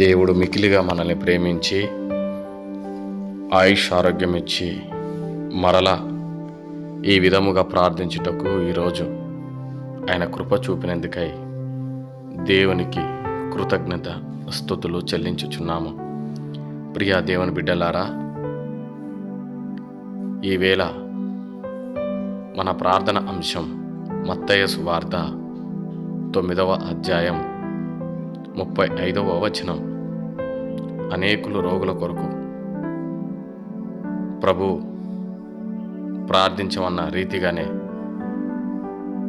దేవుడు మికిలిగా మనల్ని ప్రేమించి ఆయుష్ ఆరోగ్యం ఇచ్చి మరలా ఈ విధముగా ప్రార్థించుటకు ఈరోజు ఆయన కృప చూపినందుకై దేవునికి కృతజ్ఞత స్థుతులు చెల్లించుచున్నాము. ప్రియా దేవుని బిడ్డలారా ఈవేళ మన ప్రార్థన అంశం మత్తయ్య సువార్త తొమ్మిదవ అధ్యాయం ముప్పై ఐదవ వచనం. అనేకులు రోగుల కొరకు. ప్రభు ప్రార్థించమన్న రీతిగానే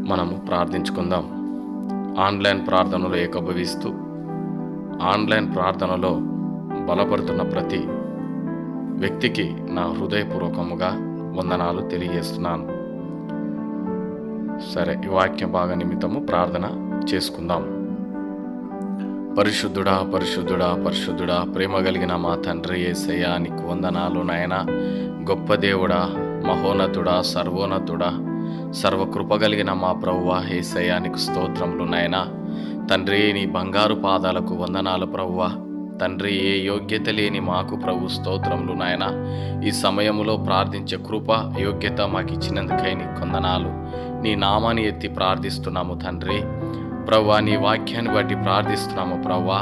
మనము ప్రార్థించుకుందాం. ఆన్లైన్ ప్రార్థనలో ఏకభవిస్తూ ఆన్లైన్ ప్రార్థనలో బలపడుతున్న ప్రతి వ్యక్తికి నా హృదయపూర్వకముగా వందనాలు తెలియజేస్తున్నాను. సరే ఈ వాక్య భాగ నిమిత్తము ప్రార్థన చేసుకుందాం. పరిశుద్ధుడా పరిశుద్ధుడా పరిశుద్ధుడా ప్రేమ కలిగిన మా తండ్రి ఏసయ్యా నీకు వందనాలు నాయన. గొప్ప దేవుడా మహోన్నతుడా సర్వోన్నతుడా సర్వకృప కలిగిన మా ప్రభువ ఏసయ్యా నీకు స్తోత్రములు నాయన. తండ్రి నీ బంగారు పాదాలకు వందనాలు ప్రభువ తండ్రి ఏ యోగ్యత లేని మాకు ప్రభు స్తోత్రములు నాయన. ఈ సమయములో ప్రార్థించే కృప యోగ్యత మాకు ఇచ్చినందుకై నీకు వందనాలు. నీ నామాన్ని ఎత్తి ప్రార్థిస్తున్నాము తండ్రి. ప్రవ్వా నీ వాక్యాన్ని బట్టి ప్రార్థిస్తున్నాము ప్రవ్వా.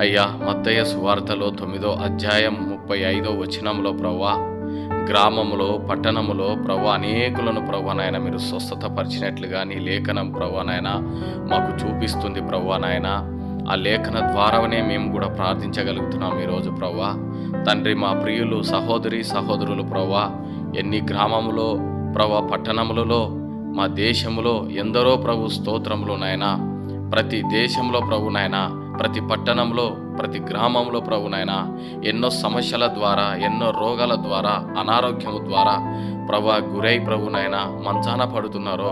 అయ్యా మత్తయ్య సువార్తలో తొమ్మిదో అధ్యాయం ముప్పై ఐదో వచనంలో ప్రవ్వా గ్రామములో పట్టణములో ప్రభు అనేకులను ప్రభు నాయన మీరు స్వస్థత పరిచినట్లుగా నీ లేఖనం ప్రభు నాయన మాకు చూపిస్తుంది ప్రభు నాయన. ఆ లేఖన ద్వారానే మేము కూడా ప్రార్థించగలుగుతున్నాం ఈరోజు ప్రవ్వా. తండ్రి మా ప్రియులు సహోదరి సహోదరులు ప్రవ్వా ఎన్ని గ్రామములో ప్రభా పట్టణములలో మా దేశంలో ఎందరో ప్రభు స్తోత్రములు నాయనా. ప్రతి దేశంలో ప్రభు నాయనా ప్రతి పట్టణంలో ప్రతి గ్రామంలో ప్రభు నాయనా. ఎన్నో సమస్యల ద్వారా ఎన్నో రోగాల ద్వారా అనారోగ్యము ద్వారా ప్రభు గురై ప్రభు మంచాన పడుతున్నారో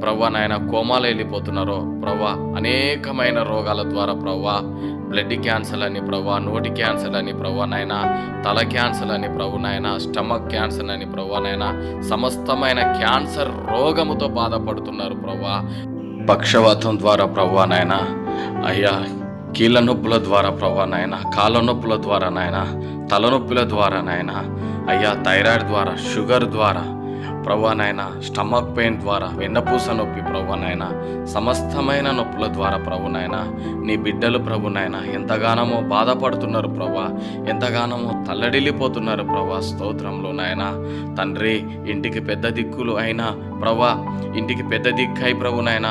ప్రభు నాయన కోమాలు వెళ్ళిపోతున్నారో ప్రభు అనేకమైన రోగాల ద్వారా ప్రభు బ్లడ్ క్యాన్సర్ అని ప్రభా నోటి క్యాన్సర్ అని ప్రభా నాయన తల క్యాన్సర్ అని ప్రభు నాయన స్టమక్ క్యాన్సర్ అని ప్రభా నాయన సమస్తమైన క్యాన్సర్ రోగముతో బాధపడుతున్నారు ప్రభా పక్షవాతం ద్వారా ప్రభా నాయన అయ్యా కీళ్ళ నొప్పుల ద్వారా ప్రభా నాయన కాళ్ళ నొప్పుల ద్వారా నాయన తలనొప్పుల ద్వారా నాయన అయ్యా థైరాయిడ్ ద్వారా షుగర్ ద్వారా ప్రభా నాయన స్టమక్ పెయిన్ ద్వారా వెన్నపూస నొప్పి ప్రభు నాయన సమస్తమైన నొప్పుల ద్వారా ప్రభు నాయన నీ బిడ్డలు ప్రభు నాయన ఎంతగానమో బాధపడుతున్నారు ప్రభా ఎంతగానమో తల్లడిల్లిపోతున్నారు ప్రభా స్తోత్రంలో నాయన. తండ్రి ఇంటికి పెద్ద దిక్కులు అయినా ప్రభా ఇంటికి పెద్ద దిక్కై ప్రభు నాయన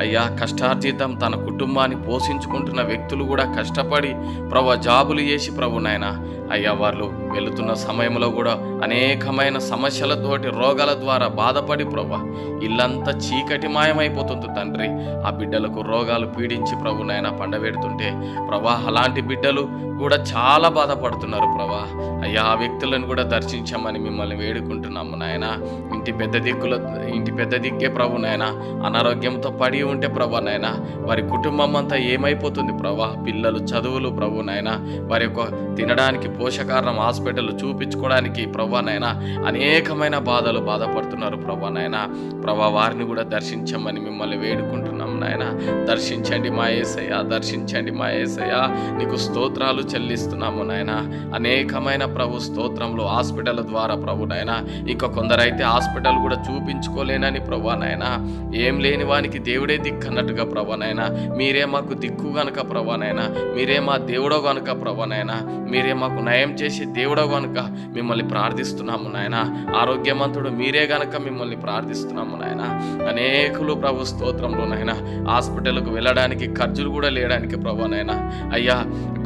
అయ్యా కష్టార్జితం తన కుటుంబాన్ని పోషించుకుంటున్న వ్యక్తులు కూడా కష్టపడి ప్రభా జాబులు చేసి ప్రభు నాయన అయ్యా వాళ్ళు వెళుతున్న సమయంలో కూడా అనేకమైన సమస్యలతోటి రోగాల ద్వారా బాధపడి ప్రభా ఇల్లంతా చీకటి మాయమైపోతుంది తండ్రి. ఆ బిడ్డలకు రోగాలు పీడించి ప్రభు నాయన పండబెడుతుంటే ప్రభా అలాంటి బిడ్డలు కూడా చాలా బాధపడుతున్నారు ప్రభా అయ్యా ఆ వ్యక్తులను కూడా దర్శించామని మిమ్మల్ని వేడుకుంటున్నాము నాయన. ఇంటి పెద్ద దిక్కుల ఇంటి పెద్ద దిక్కే ప్రభు నాయన. అనారోగ్యంతో పడి ఉంటే ప్రభా నాయన వారి కుటుంబం అంతా ఏమైపోతుంది ప్రభా పిల్లలు చదువులు ప్రభు నాయన వారి యొక్క తినడానికి పోషకారణం హాస్పిటల్ చూపించుకోవడానికి ప్రభా నాయన అనేకమైన బాధలు బాధపడుతున్నారు ప్రభా నాయన. ప్రభా వారిని కూడా దర్శించమని మిమ్మల్ని వేడుకుంటున్నారు నాయన. దర్శించండి మా ఏసయ్య దర్శించండి మా ఏసయ్య. నీకు స్తోత్రాలు చెల్లిస్తున్నాము నాయన. అనేకమైన ప్రభు స్తోత్రంలో హాస్పిటల్ ద్వారా ప్రభు నాయన. ఇక కొందరైతే హాస్పిటల్ కూడా చూపించుకోలేనని ప్రభా నాయన. ఏం లేని వానికి దేవుడే దిక్కు అన్నట్టుగా ప్రభా నాయన. మీరే మాకు దిక్కు గనక ప్రభా నాయన. మీరే మా దేవుడో గనక ప్రభా నాయన. మీరే మాకు నయం చేసి దేవుడో గనక మిమ్మల్ని ప్రార్థిస్తున్నాము నాయన. ఆరోగ్యవంతుడు మీరే గనక మిమ్మల్ని ప్రార్థిస్తున్నాము నాయన. అనేకులు ప్రభు స్తోత్రంలో నాయన. హాస్పిటల్కు వెళ్ళడానికి ఖర్చులు కూడా లేడానికి ప్రభునైనా అయ్యా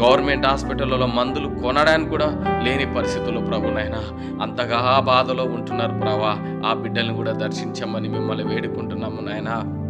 గవర్నమెంట్ హాస్పిటల్లో మందులు కొనడానికి కూడా లేని పరిస్థితుల్లో ప్రభు అంతగా బాధలో ఉంటున్నారు ప్రభా. ఆ బిడ్డల్ని కూడా దర్శించమని మిమ్మల్ని వేడుకుంటున్నాము నాయనా.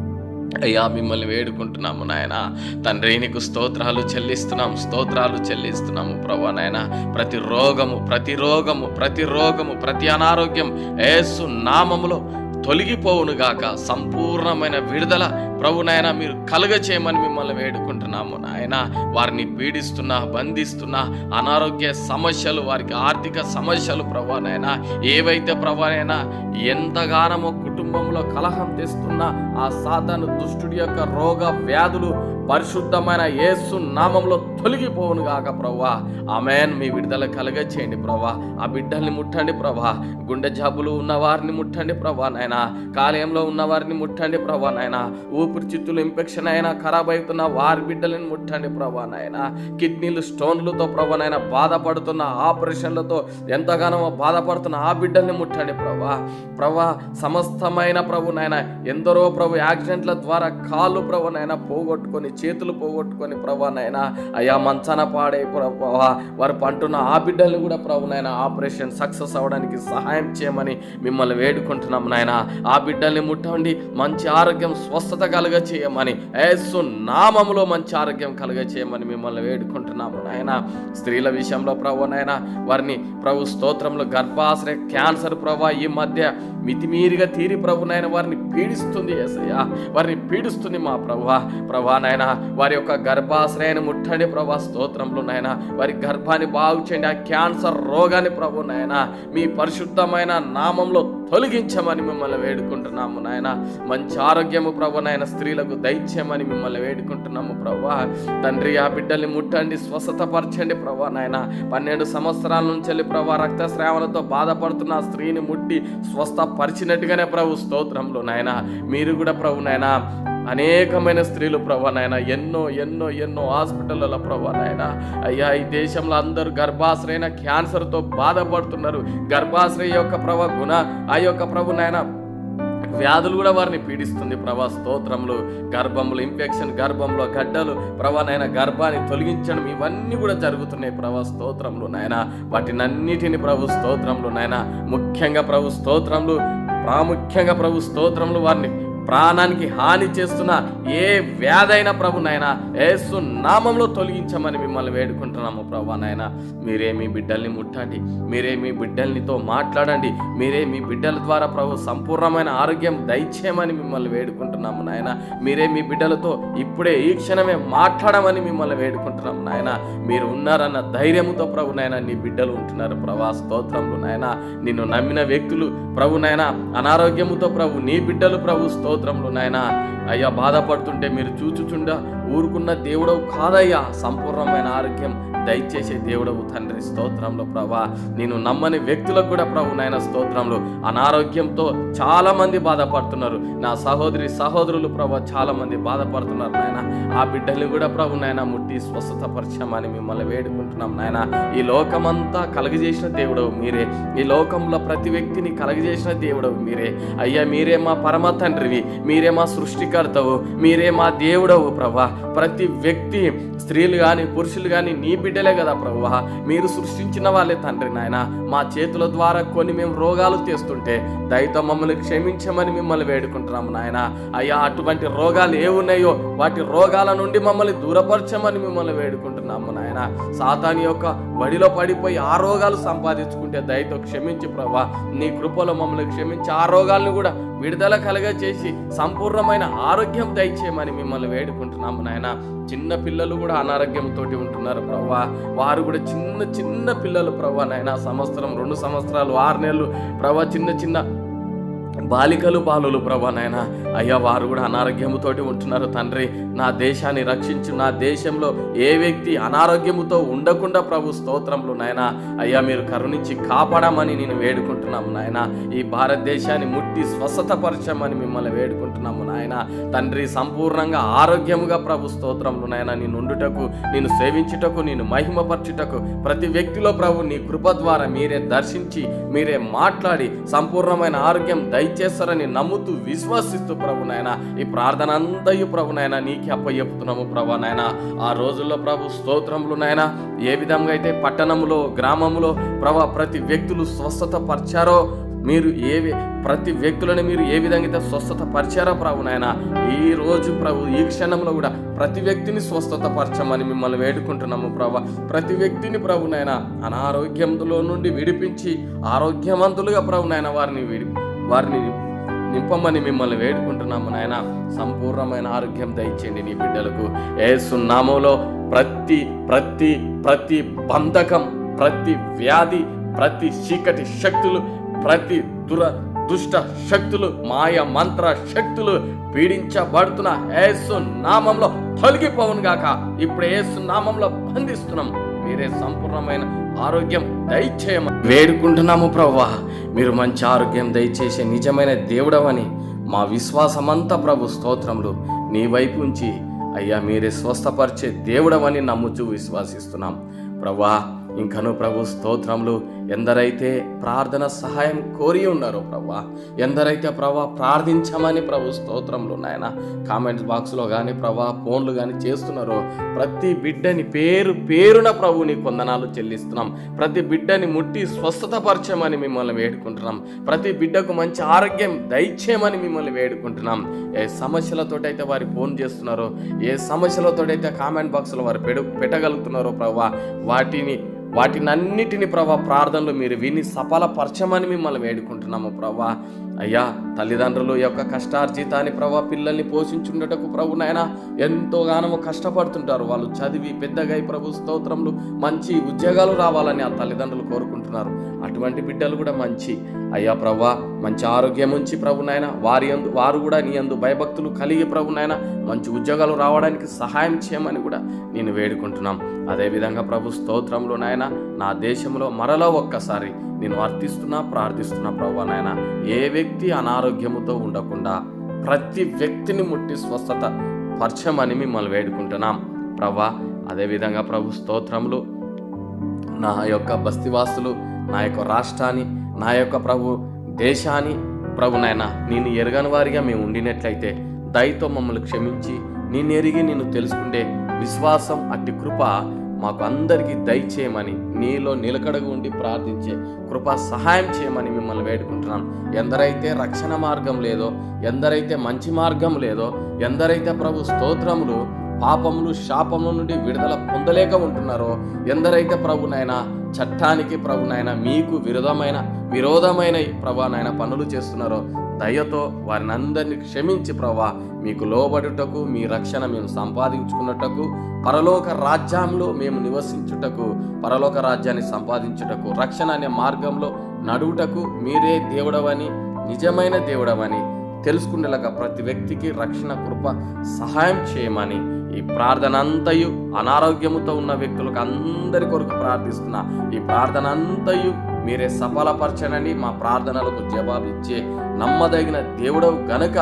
అయ్యా మిమ్మల్ని వేడుకుంటున్నాము నాయన. తండ్రి నీకు స్తోత్రాలు చెల్లిస్తున్నాం స్తోత్రాలు చెల్లిస్తున్నాము ప్రభా నాయన. ప్రతి రోగము ప్రతి రోగము ప్రతి రోగము ప్రతి అనారోగ్యం ఏసు నామములో తొలగిపోవును గాక సంపూర్ణమైన విడుదల ప్రభునైనా మీరు కలుగ చేయమని మిమ్మల్ని వేడుకుంటున్నాము నాయన. వారిని పీడిస్తున్న బంధిస్తున్న అనారోగ్య సమస్యలు వారికి ఆర్థిక సమస్యలు ప్రభానైనా. ఏవైతే ప్రభానైనా ఎంతగానమో కుటుంబంలో కలహం తెస్తున్న ఆ సాతాను దుష్టుడి యొక్క రోగ వ్యాధులు పరిశుద్ధమైన యేసు నామంలో తొలగిపోవును గాక ప్రవ్వా. ఆమెన్. మీ విడుదల కలగ చేయండి ప్రవ్వా. ఆ బిడ్డల్ని ముట్టండి ప్రభా గుండె జబ్బులు ఉన్న వారిని ముట్టండి ప్రభా నాయన. కాలేయంలో ఉన్న వారిని ముట్టండి ప్రభా నాయన. ఊపిరితిత్తులు ఇన్ఫెక్షన్ అయినా ఖరాబ్ అవుతున్న వారి బిడ్డలను ముట్టండి ప్రభా నాయన. కిడ్నీలు స్టోన్లతో ప్రభా నాయన బాధపడుతున్న ఆపరేషన్లతో ఎంతగానో బాధపడుతున్న ఆ బిడ్డల్ని ముట్టండి ప్రభా ప్రభా సమస్తమైన ప్రభు నాయన ఎందరో ప్రభు యాక్సిడెంట్ల ద్వారా కాళ్ళు ప్రభు నాయన పోగొట్టుకొని చేతులు పోగొట్టుకొని ప్రభా నాయన అయ్యా మంచాన పాడే ప్రభా వారు పంటున్న ఆ బిడ్డల్ని కూడా ప్రభు నాయన ఆపరేషన్ సక్సెస్ అవ్వడానికి సహాయం చేయమని మిమ్మల్ని వేడుకుంటున్నాం నాయన. ఆ బిడ్డల్ని ముట్టండి మంచి ఆరోగ్యం స్వస్థత కలుగ చేయమని యేసు నామములో మంచి ఆరోగ్యం కలుగ చేయమని మిమ్మల్ని వేడుకుంటున్నాము నాయన. స్త్రీల విషయంలో ప్రభు నాయన వారిని ప్రభు స్తోత్రంలో గర్భాశ్రయ క్యాన్సర్ ప్రభా ఈ మధ్య మితిమీరిగా తీరి ప్రభు నాయన వారిని పీడిస్తుంది ఏసయ్యా వారిని పీడిస్తుంది మా ప్రభు. ప్రభా నాయన వారి యొక్క గర్భాశ్రయాన్ని ముట్టండి ప్రభా స్తోత్రంలో నాయన. వారి గర్భాన్ని బాగు చేయండి ఆ క్యాన్సర్ రోగాన్ని ప్రభు నాయన. మీ పరిశుద్ధమైన నామంలో తొలగించమని మిమ్మల్ని వేడుకుంటున్నాము నాయన. మంచి ఆరోగ్యము ప్రభు నాయన స్త్రీలకు దయచేయమని మిమ్మల్ని వేడుకుంటున్నాము ప్రభా. తండ్రి ఆ బిడ్డల్ని ముట్టండి స్వస్థతపరచండి ప్రభా నాయన. పన్నెండు సంవత్సరాల నుంచి వెళ్ళి ప్రభా రక్తస్రావాలతో బాధపడుతున్న ఆ స్త్రీని ముట్టి స్వస్థపరిచినట్టుగానే ప్రభు స్తోత్రంలో నాయన. మీరు కూడా ప్రభు నాయన అనేకమైన స్త్రీలు ప్రభా నాయన ఎన్నో ఎన్నో ఎన్నో హాస్పిటల్లో ప్రభా నాయన. అయ్యా ఈ దేశంలో అందరూ గర్భాశ్రయన క్యాన్సర్తో బాధపడుతున్నారు. గర్భాశ్రయ యొక్క ప్రభ గుణ ఆ యొక్క ప్రభు నాయన వ్యాధులు కూడా వారిని పీడిస్తుంది ప్రభా. స్తోత్రములు గర్భములు ఇన్ఫెక్షన్ గర్భంలో గడ్డలు ప్రభా నాయన గర్భాన్ని తొలగించడం ఇవన్నీ కూడా జరుగుతున్నాయి ప్రభా. స్తోత్రములు నాయన వాటినన్నిటిని ప్రభు స్తోత్రములు నాయన. ముఖ్యంగా ప్రభు స్తోత్రములు ప్రాముఖ్యంగా ప్రభు స్తోత్రములు వారిని ప్రాణానికి హాని చేస్తున్న ఏ వ్యాధైన ప్రభు నాయన యేసు నామంలో తొలగించమని మిమ్మల్ని వేడుకుంటున్నాము ప్రభు నాయన. మీరే మీ బిడ్డల్ని ముట్టండి మీరే మీ బిడ్డలనితో మాట్లాడండి మీరే మీ బిడ్డల ద్వారా ప్రభు సంపూర్ణమైన ఆరోగ్యం దయచేయమని మిమ్మల్ని వేడుకుంటున్నాము నాయన. మీరే మీ బిడ్డలతో ఇప్పుడే ఈ క్షణమే మాట్లాడమని మిమ్మల్ని వేడుకుంటున్నాము నాయన. మీరు ఉన్నారన్న ధైర్యముతో ప్రభు నాయన నీ బిడ్డలు ఉంటున్నారు ప్రభా స్తోత్రములు నాయన. నిన్ను నమ్మిన వ్యక్తులు ప్రభు నాయన అనారోగ్యముతో ప్రభు నీ బిడ్డలు ప్రభు స్తోత్రములు నాయన. అయ్యా బాధపడుతుంటే మీరు చూచుచుండ ఊరుకున్న దేవుడవు కాదయ్యా. సంపూర్ణమైన ఆరోగ్యం దయచేసే దేవుడవు తండ్రి. స్తోత్రంలో ప్రభా. నేను నమ్మని వ్యక్తులకు కూడా ప్రభు నాయన స్తోత్రంలో అనారోగ్యంతో చాలా మంది బాధపడుతున్నారు. నా సహోదరి సహోదరులు ప్రభా చాలా మంది బాధపడుతున్నారు నాయన. ఆ బిడ్డల్ని కూడా ప్రభు నాయన ముట్టి స్వస్థతపరచమని మిమ్మల్ని వేడుకుంటున్నాం నాయన. ఈ లోకమంతా కలగజేసిన దేవుడవు మీరే. ఈ లోకంలో ప్రతి వ్యక్తిని కలగజేసిన దేవుడవు మీరే. అయ్యా మీరే మా పరమ తండ్రివి. మీరే మా సృష్టికర్తవు మీరే మా దేవుడవు ప్రభా. ప్రతి వ్యక్తి స్త్రీలు కానీ పురుషులు కానీ నీ బిడ్డలే కదా ప్రభా. మీరు సృష్టించిన వాళ్ళే తండ్రి నాయన. మా చేతుల ద్వారా కొన్ని మేము రోగాలు తెస్తుంటే దయతో మమ్మల్ని క్షమించమని మిమ్మల్ని వేడుకుంటున్నాము నాయన. అయ్యా అటువంటి రోగాలు ఏ ఉన్నాయో వాటి రోగాల నుండి మమ్మల్ని దూరపరచమని మిమ్మల్ని వేడుకుంటున్నాము నాయన. సాతాని యొక్క బడిలో పడిపోయి ఆ రోగాలు సంపాదించుకుంటే దయతో క్షమించి ప్రభా. నీ కృపలో మమ్మల్ని క్షమించి ఆ రోగాలను కూడా విడుదల కలగ చేసి సంపూర్ణమైన ఆరోగ్యం దయచేయమని మిమ్మల్ని వేడుకుంటున్నాము నాయన. చిన్న పిల్లలు కూడా అనారోగ్యంతో ఉంటున్నారు ప్రవ్వా. వారు కూడా చిన్న చిన్న పిల్లలు ప్రవ్వా నాయన. సంవత్సరం రెండు సంవత్సరాలు ఆరు నెలలు ప్రభా చిన్న చిన్న బాలికలు బాలులు ప్రభా నాయన. అయ్యా వారు కూడా అనారోగ్యముతోటి ఉంటున్నారు తండ్రి. నా దేశాన్ని రక్షించు నా దేశంలో ఏ వ్యక్తి అనారోగ్యముతో ఉండకుండా ప్రభు స్తోత్రములు నాయన. అయ్యా మీరు కరుణించి కాపాడమని నేను వేడుకుంటున్నాము నాయన. ఈ భారతదేశాన్ని ముట్టి స్వస్థతపరచమని మిమ్మల్ని వేడుకుంటున్నాము నాయన. తండ్రి సంపూర్ణంగా ఆరోగ్యముగా ప్రభు స్తోత్రములు నాయన. నేను ఉండుటకు నేను సేవించుటకు నేను మహిమపరచుటకు ప్రతి వ్యక్తిలో ప్రభు నీ కృప ద్వారా మీరే దర్శించి మీరే మాట్లాడి సంపూర్ణమైన ఆరోగ్యం దయచేస్తారని నమ్ముతూ విశ్వసిస్తూ ప్రభు నాయన. ఈ ప్రార్థన అంతయు ప్రభు నాయన నీకే అప్పయ్యపుతున్నాము ప్రభు నాయన. ఆ రోజుల్లో ప్రభు స్తోత్రములు నాయన. ఏ విధంగా అయితే పట్టణములో గ్రామములో ప్రభు ప్రతి వ్యక్తులు స్వస్థత పరిచారో మీరు ఏ ప్రతి వ్యక్తులను మీరు ఏ విధంగా అయితే స్వస్థత పరిచారో ప్రభు నాయన ఈ రోజు ప్రభు ఈ క్షణంలో కూడా ప్రతి వ్యక్తిని స్వస్థత పరచమని మిమ్మల్ని వేడుకుంటున్నాము ప్రభు. ప్రతి వ్యక్తిని ప్రభు నాయన అనారోగ్యంలో నుండి విడిపించి ఆరోగ్యవంతులుగా ప్రభు నాయన వారిని విడిపి వారిని నింపమని మిమ్మల్ని వేడుకుంటున్నాము నాయన. సంపూర్ణమైన ఆరోగ్యం దయచేయండి నీ బిడ్డలకు. ఏసునామంలో ప్రతి ప్రతి ప్రతి బంధకం ప్రతి వ్యాధి ప్రతి చీకటి శక్తులు ప్రతి దుర దుష్ట శక్తులు మాయ మంత్ర శక్తులు పీడించబడుతున్న ఏసు నామంలో తొలగిపోవును గాక ఇప్పుడు ఏసు నామంలో బంధిస్తున్నాం. మీరే సంపూర్ణమైన ఆరోగ్యం దయచేయమని వేడుకుంటున్నాము ప్రవ్వా. మీరు మంచి ఆరోగ్యం దయచేసే నిజమైన దేవుడవని మా విశ్వాసమంతా ప్రభు స్తోత్రములు నీ వైపు ఉంచి అయ్యా మీరే స్వస్థపరిచే దేవుడవని నమ్ముచూ విశ్వాసిస్తున్నాం. ప్రభా ఇంకను ప్రభు స్తోత్రములు ఎందరైతే ప్రార్థన సహాయం కోరి ఉన్నారో ప్రభా ఎందరైతే ప్రభా ప్రార్థించమని ప్రభు స్తోత్రంలో నాయన కామెంట్స్ బాక్స్లో కానీ ప్రభా ఫోన్లు కానీ చేస్తున్నారో ప్రతి బిడ్డని పేరు పేరున ప్రభు నీ కొందనాలు చెల్లిస్తున్నాం. ప్రతి బిడ్డని ముట్టి స్వస్థతపరచమని మిమ్మల్ని వేడుకుంటున్నాం. ప్రతి బిడ్డకు మంచి ఆరోగ్యం దయచేయమని మిమ్మల్ని వేడుకుంటున్నాం. ఏ సమస్యలతోటైతే వారి ఫోన్ చేస్తున్నారో ఏ సమస్యలతోటైతే కామెంట్ బాక్స్లో వారు పెడు పెట్టగలుగుతున్నారో ప్రభా వాటిని వాటినన్నిటిని ప్రభా ప్రార్థనలు మీరు విని సఫలపరచమని మిమ్మల్ని వేడుకుంటున్నాము ప్రభా. అయ్యా తల్లిదండ్రులు యొక్క కష్టార్జితాన్ని ప్రభా పిల్లల్ని పోషించుండటకు ప్రభు నాయన ఎంతోగానో కష్టపడుతుంటారు. వాళ్ళు చదివి పెద్దగా ప్రభు స్తోత్రములు మంచి ఉద్యోగాలు రావాలని ఆ తల్లిదండ్రులు కోరుకుంటున్నారు. అటువంటి బిడ్డలు కూడా మంచి. అయ్యా ప్రభా మంచి ఆరోగ్యం ఉంచి ప్రభు నాయన వారి అందు వారు కూడా నీ అందు భయభక్తులు కలిగి ప్రభు నాయన మంచి ఉద్యోగాలు రావడానికి సహాయం చేయమని కూడా నేను వేడుకుంటున్నాం. అదేవిధంగా ప్రభు స్తోత్రంలో నాయన నా దేశంలో మరలా ఒక్కసారి నేను అర్థిస్తున్నా ప్రార్థిస్తున్నా ప్రభు నాయన ఏ వ్యక్తి అనారోగ్యముతో ఉండకుండా ప్రతి వ్యక్తిని ముట్టి స్వస్థత పరచమని మిమ్మల్ని వేడుకుంటున్నాం. ప్రభా అదేవిధంగా ప్రభు స్తోత్రములు నా యొక్క బస్తివాసులు నా యొక్క రాష్ట్రాన్ని నా యొక్క ప్రభు దేశాన్ని ప్రభునైనా నేను ఎరగని వారిగా మేము ఉండినట్లయితే దయతో మమ్మల్ని క్షమించి నేను ఎరిగి నేను తెలుసుకుంటే విశ్వాసం అట్టి కృప మాకు అందరికీ దయచేయమని నీలో నిలకడగా ఉండి ప్రార్థించే కృప సహాయం చేయమని మిమ్మల్ని వేడుకుంటున్నాను ఎందరైతే రక్షణ మార్గం లేదో ఎందరైతే మంచి మార్గం లేదో ఎందరైతే ప్రభు స్తోత్రములు పాపములు శాపముల నుండి విడుదల పొందలేక ఉంటున్నారో ఎందరైతే ప్రభునైనా చట్టానికి ప్రభునైనా మీకు విరోధమైన విరోధమైన ప్రభానైనా పనులు చేస్తున్నారో దయతో వారిని అందరినీ క్షమించి ప్రభా మీకు లోబడుటకు మీ రక్షణ మేము సంపాదించుకున్నటకు పరలోక రాజ్యంలో మేము నివసించుటకు పరలోక రాజ్యాన్ని సంపాదించుటకు రక్షణ అనే మార్గంలో నడువుటకు మీరే దేవుడవని నిజమైన దేవుడవని తెలుసుకునేలాగా ప్రతి వ్యక్తికి రక్షణ కృప సహాయం చేయమని ఈ ప్రార్థన అంతయు అనారోగ్యముతో ఉన్న వ్యక్తులకు అందరి కొరకు ప్రార్థిస్తున్నా. ఈ ప్రార్థన అంతయు మీరే సఫలపరచనని మా ప్రార్థనలకు జవాబిచ్చే నమ్మదగిన దేవుడవు గనక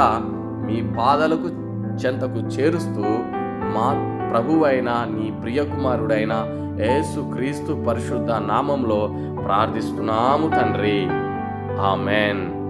మీ పాదలకు చెంతకు చేరుస్తూ మా ప్రభువైన నీ ప్రియకుమారుడైన యేసు క్రీస్తు పరిశుద్ధ నామంలో ప్రార్థిస్తున్నాము తండ్రి. ఆమెన్.